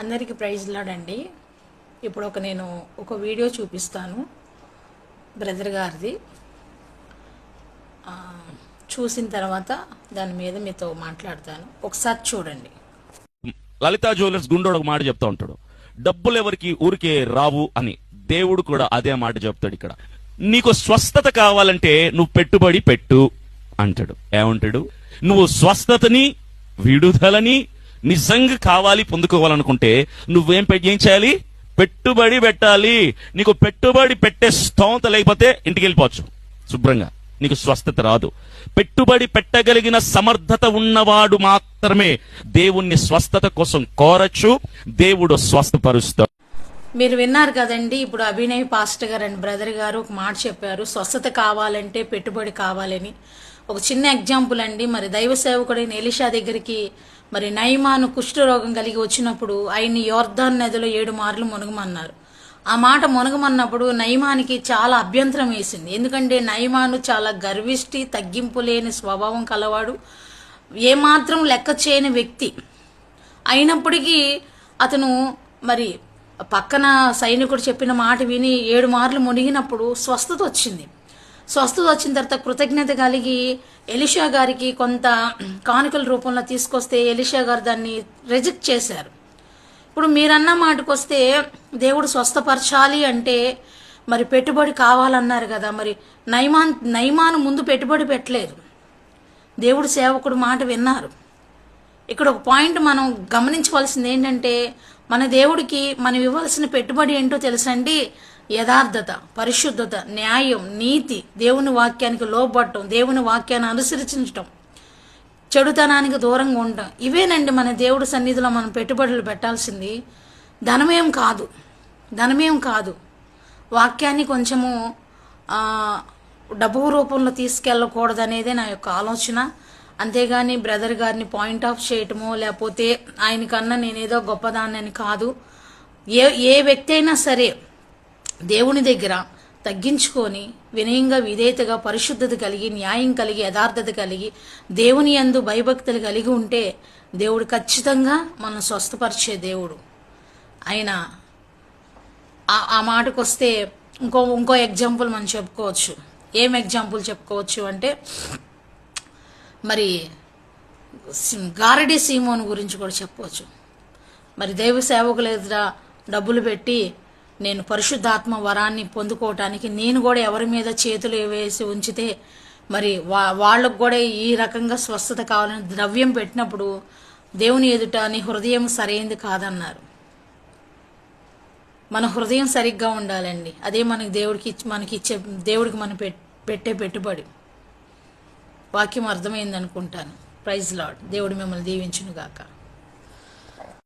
అందరికీ ప్రైజ్ లాడండి ఇప్పుడు ఒక నేను ఒక వీడియో చూపిస్తాను బ్రదర్ గారిది. చూసిన తర్వాత దాని మీద మీతో మాట్లాడతాను. ఒకసారి చూడండి. లలితా జ్యువెలర్స్ గుండోడు ఒక మాట చెప్తా ఉంటాడు. డబ్బులు ఎవరికి ఊరికే రావు అని. దేవుడు కూడా అదే మాట చెప్తాడు ఇక్కడ. నీకు స్వస్థత కావాలంటే నువ్వు పెట్టుబడి పెట్టు అంటాడు. ఏమంటాడు? నువ్వు స్వస్థతని విడుదలని నిజంగా కావాలి పొందుకోవాలనుకుంటే నువ్వేం ఏం చేయాలి? పెట్టుబడి పెట్టాలి. నీకు పెట్టుబడి పెట్టే స్తోమత లేకపోతే ఇంటికి వెళ్ళిపోవచ్చు శుభ్రంగా. నీకు స్వస్థత రాదు. పెట్టుబడి పెట్టగలిగిన సమర్థత ఉన్నవాడు మాత్రమే దేవుణ్ణి స్వస్థత కోసం కోరచ్చు దేవుడు స్వస్థపరుస్తాడు. మీరు విన్నారు కదండి ఇప్పుడు Abhinay pastor garu and brother garu ఒక మాట చెప్పారు స్వస్థత కావాలంటే పెట్టుబడి కావాలని. ఒక చిన్న ఎగ్జాంపుల్ అండి. మరి దైవ సేవకుడైన ఎలిషా దగ్గరికి మరి నయమాను కుష్ఠరోగం కలిగి వచ్చినప్పుడు ఆయన్ని యోర్ధాన్ నదిలో ఏడు మార్లు మునగమన్నారు. ఆ మాట మునగమన్నప్పుడు నయమానికి చాలా అభ్యంతరం వేసింది. ఎందుకంటే నయమాను చాలా గర్విష్టి తగ్గింపు లేని స్వభావం కలవాడు. ఏమాత్రం లెక్క చేయని వ్యక్తి. అయినప్పటికీ అతను మరి పక్కన సైనికుడు చెప్పిన మాట విని ఏడు మార్లు మునిగినప్పుడు స్వస్థత వచ్చింది. స్వస్థత వచ్చిన తర్వాత కృతజ్ఞత కలిగి ఎలిషా గారికి కొంత కానుకల రూపంలో తీసుకొస్తే ఎలిషా గారు దాన్ని రిజెక్ట్ చేశారు. ఇప్పుడు మీరన్న మాటకు వస్తే దేవుడు స్వస్థపరచాలి అంటే మరి పెట్టుబడి కావాలన్నారు కదా మరి నైమాన్ నైమాను ముందు పెట్టుబడి పెట్టలేదు. దేవుడు సేవకుడు మాట విన్నారు. ఇక్కడ ఒక పాయింట్ మనం గమనించవలసింది ఏంటంటే మన దేవుడికి మనం ఇవ్వాల్సిన పెట్టుబడి ఏంటో తెలుసండి? యథార్థత పరిశుద్ధత న్యాయం నీతి దేవుని వాక్యానికి లోబట్టం దేవుని వాక్యాన్ని అనుసరించటం చెడుతనానికి దూరంగా ఉండటం. ఇవేనండి మన దేవుడి సన్నిధిలో మనం పెట్టుబడులు పెట్టాల్సింది. ధనమేం కాదు. ధనమేం కాదు. వాక్యాన్ని కొంచెము డబ్బు రూపంలో తీసుకెళ్ళకూడదు అనేదే నా యొక్క ఆలోచన. అంతేగాని బ్రదర్ గారిని పాయింట్ ఆఫ్ చేయటమో లేకపోతే ఆయనకన్నా నేనేదో గొప్పదాన్ని కాదు. ఏ ఏ వ్యక్తి అయినా సరే దేవుని దగ్గర తగ్గించుకొని వినయంగా విధేయతగా పరిశుద్ధత కలిగి న్యాయం కలిగి యథార్థత కలిగి దేవుని యందు భయభక్తులు కలిగి ఉంటే దేవుడు ఖచ్చితంగా మనం స్వస్థపరిచే దేవుడు. ఆయన ఆ- ఆ మాటకు వస్తే ఇంకో ఇంకో ఎగ్జాంపుల్ మనం చెప్పుకోవచ్చు. ఏం ఎగ్జాంపుల్ చెప్పుకోవచ్చు అంటే మరి గారడి సీమోన్ గురించి కూడా చెప్పవచ్చు మరి దైవ సేవకుల ఎదుట డబ్బులు పెట్టి నేను పరిశుద్ధాత్మ వరాన్ని పొందుకోవటానికి నేను కూడా ఎవరి మీద చేతులు వేసి ఉంచితే మరి వా వాళ్ళకు కూడా ఈ రకంగా స్వస్థత కావాలని ద్రవ్యం పెట్టినప్పుడు దేవుని ఎదుట నీ హృదయం సరైంది కాదన్నారు. మన హృదయం సరిగ్గా ఉండాలండి. అదే మనకి దేవుడికి ఇచ్చి- మనకి ఇచ్చే దేవుడికి మనం పెట్టే పెట్టుబడి. వాక్యం అర్థమైంది అనుకుంటాను ప్రైజ్ లాడ్ దేవుడు మిమ్మల్ని దీవించునుగాక.